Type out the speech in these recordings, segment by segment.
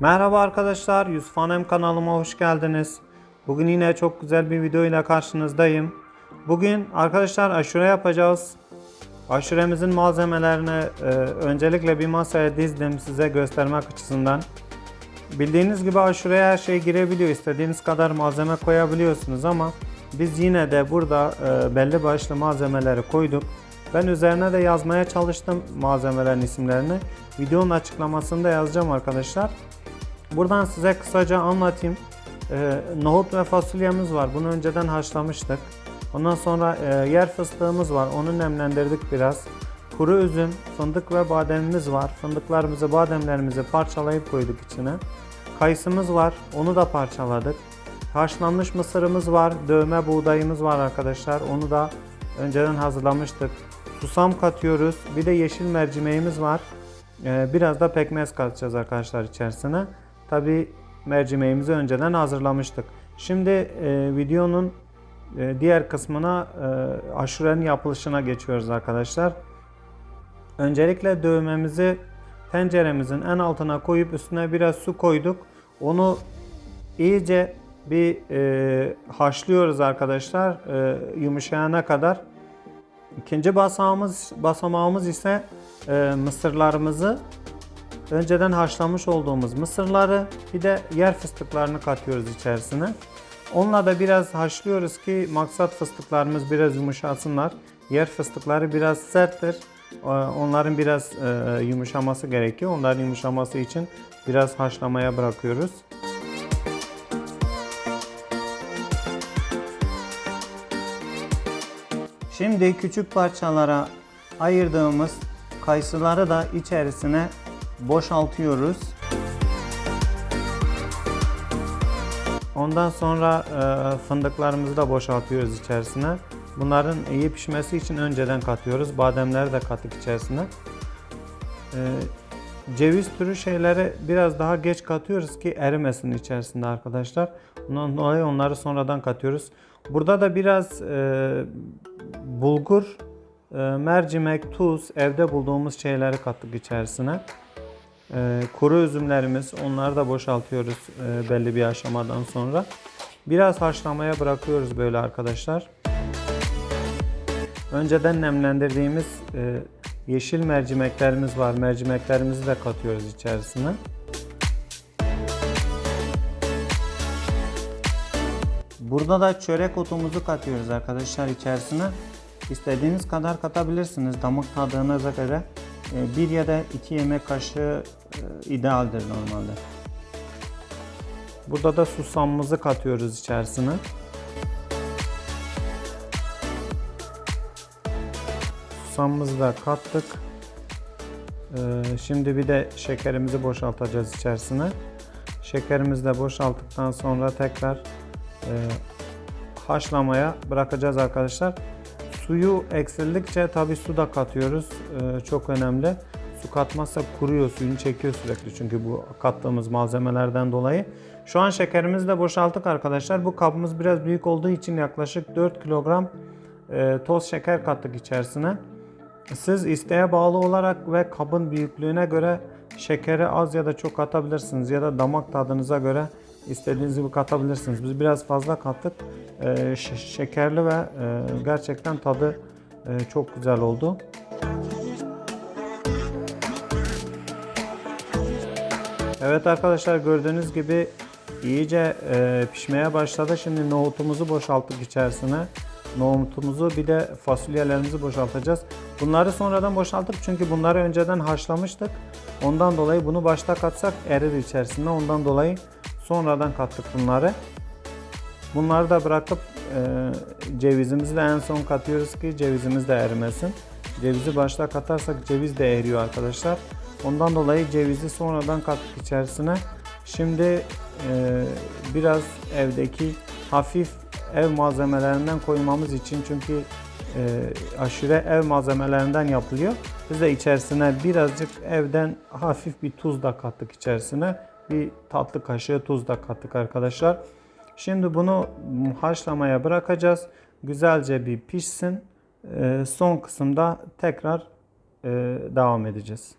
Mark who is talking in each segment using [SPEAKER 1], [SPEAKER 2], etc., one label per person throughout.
[SPEAKER 1] Merhaba arkadaşlar, Yusuf Hanem kanalıma hoş geldiniz. Bugün yine çok güzel bir video ile karşınızdayım. Bugün arkadaşlar aşure yapacağız. Aşuremizin malzemelerini e, öncelikle bir masaya dizdim size göstermek açısından. Bildiğiniz gibi aşureye her şey girebiliyor. İstediğiniz kadar malzeme koyabiliyorsunuz ama biz yine de burada e, belli başlı malzemeleri koyduk. Ben üzerine de yazmaya çalıştım malzemelerin isimlerini. Videonun açıklamasında yazacağım arkadaşlar. Buradan size kısaca anlatayım. Ee, nohut ve fasulyemiz var. Bunu önceden haşlamıştık. Ondan sonra e, yer fıstığımız var. Onu nemlendirdik biraz. Kuru üzüm, fındık ve bademimiz var. Fındıklarımızı, bademlerimizi parçalayıp koyduk içine. Kayısımız var. Onu da parçaladık. Haşlanmış mısırımız var. Dövme buğdayımız var arkadaşlar. Onu da önceden hazırlamıştık. Susam katıyoruz. Bir de yeşil mercimeğimiz var. Ee, Biraz da pekmez katacağız arkadaşlar içerisine. Tabi mercimeğimizi önceden hazırlamıştık. Şimdi e, videonun e, diğer kısmına e, aşurenin yapılışına geçiyoruz arkadaşlar. Öncelikle dövmemizi tenceremizin en altına koyup üstüne biraz su koyduk. Onu iyice bir e, haşlıyoruz arkadaşlar e, yumuşayana kadar. İkinci basamağımız, basamağımız ise e, mısırlarımızı önceden haşlamış olduğumuz mısırları bir de yer fıstıklarını katıyoruz içerisine. Onunla da biraz haşlıyoruz ki maksat fıstıklarımız biraz yumuşasınlar. Yer fıstıkları biraz serttir. Ee, Onların biraz e, yumuşaması gerekiyor. Onların yumuşaması için biraz haşlamaya bırakıyoruz. Şimdi küçük parçalara ayırdığımız kayısıları da içerisine boşaltıyoruz. Ondan sonra e, fındıklarımızı da boşaltıyoruz içerisine. Bunların iyi pişmesi için önceden katıyoruz. Bademleri de kattık içerisine. E, ceviz türü şeyleri biraz daha geç katıyoruz ki erimesin içerisinde arkadaşlar. Bundan dolayı onları sonradan katıyoruz. Burada da biraz e, bulgur, mercimek, tuz, evde bulduğumuz şeyleri kattık içerisine. E, kuru üzümlerimiz, onları da boşaltıyoruz e, belli bir aşamadan sonra. Biraz haşlamaya bırakıyoruz böyle arkadaşlar. Önceden nemlendirdiğimiz e, yeşil mercimeklerimiz var. Mercimeklerimizi de katıyoruz içerisine. Burada da çörek otumuzu katıyoruz arkadaşlar içerisine. İstediğiniz kadar katabilirsiniz damak tadınıza göre. E, Bir ya da iki yemek kaşığı e, idealdir normalde. Burada da susamımızı katıyoruz içerisine. Susamımızı da kattık. Ee, Şimdi bir de şekerimizi boşaltacağız içerisine. Şekerimizi de boşalttıktan sonra tekrar e, haşlamaya bırakacağız arkadaşlar. Suyu eksildikçe tabi su da katıyoruz. Ee, Çok önemli. Su katmazsa kuruyor, suyunu çekiyor sürekli çünkü bu kattığımız malzemelerden dolayı. Şu an şekerimizi de boşalttık arkadaşlar. Bu kabımız biraz büyük olduğu için yaklaşık 4 kilogram e, toz şeker kattık içerisine. Siz isteğe bağlı olarak ve kabın büyüklüğüne göre şekeri az ya da çok katabilirsiniz ya da damak tadınıza göre istediğiniz gibi katabilirsiniz. Biz biraz fazla kattık. Ee, şekerli ve e, gerçekten tadı e, çok güzel oldu. Evet arkadaşlar gördüğünüz gibi iyice e, pişmeye başladı. Şimdi nohutumuzu boşalttık içerisine. Nohutumuzu bir de fasulyelerimizi boşaltacağız. Bunları sonradan boşalttık çünkü bunları önceden haşlamıştık. Ondan dolayı bunu başta katsak erir içerisinde. Ondan dolayı sonradan kattık bunları. Bunları da bırakıp e, cevizimizi de en son katıyoruz ki cevizimiz de erimesin. Cevizi başta katarsak ceviz de eriyor arkadaşlar. Ondan dolayı cevizi sonradan kattık içerisine. Şimdi e, biraz evdeki hafif ev malzemelerinden koymamız için çünkü e, aşure ev malzemelerinden yapılıyor. Biz de içerisine birazcık evden hafif bir tuz da kattık içerisine. Bir tatlı kaşığı tuz da kattık arkadaşlar. Şimdi bunu haşlamaya bırakacağız. Güzelce bir pişsin. E, son kısımda tekrar e, devam edeceğiz.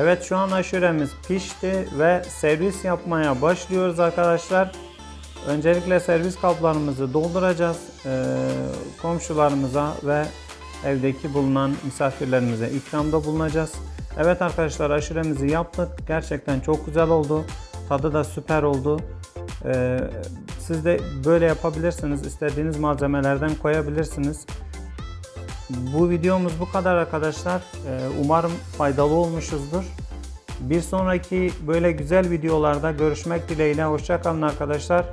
[SPEAKER 1] Evet şu an aşuremiz pişti ve servis yapmaya başlıyoruz arkadaşlar. Öncelikle servis kaplarımızı dolduracağız. Ee, komşularımıza ve evdeki bulunan misafirlerimize ikramda bulunacağız. Evet arkadaşlar aşuremizi yaptık. Gerçekten çok güzel oldu. Tadı da süper oldu. Ee, siz de böyle yapabilirsiniz. İstediğiniz malzemelerden koyabilirsiniz. Bu videomuz bu kadar arkadaşlar. Ee, umarım faydalı olmuşuzdur. Bir sonraki böyle güzel videolarda görüşmek dileğiyle. Hoşçakalın arkadaşlar.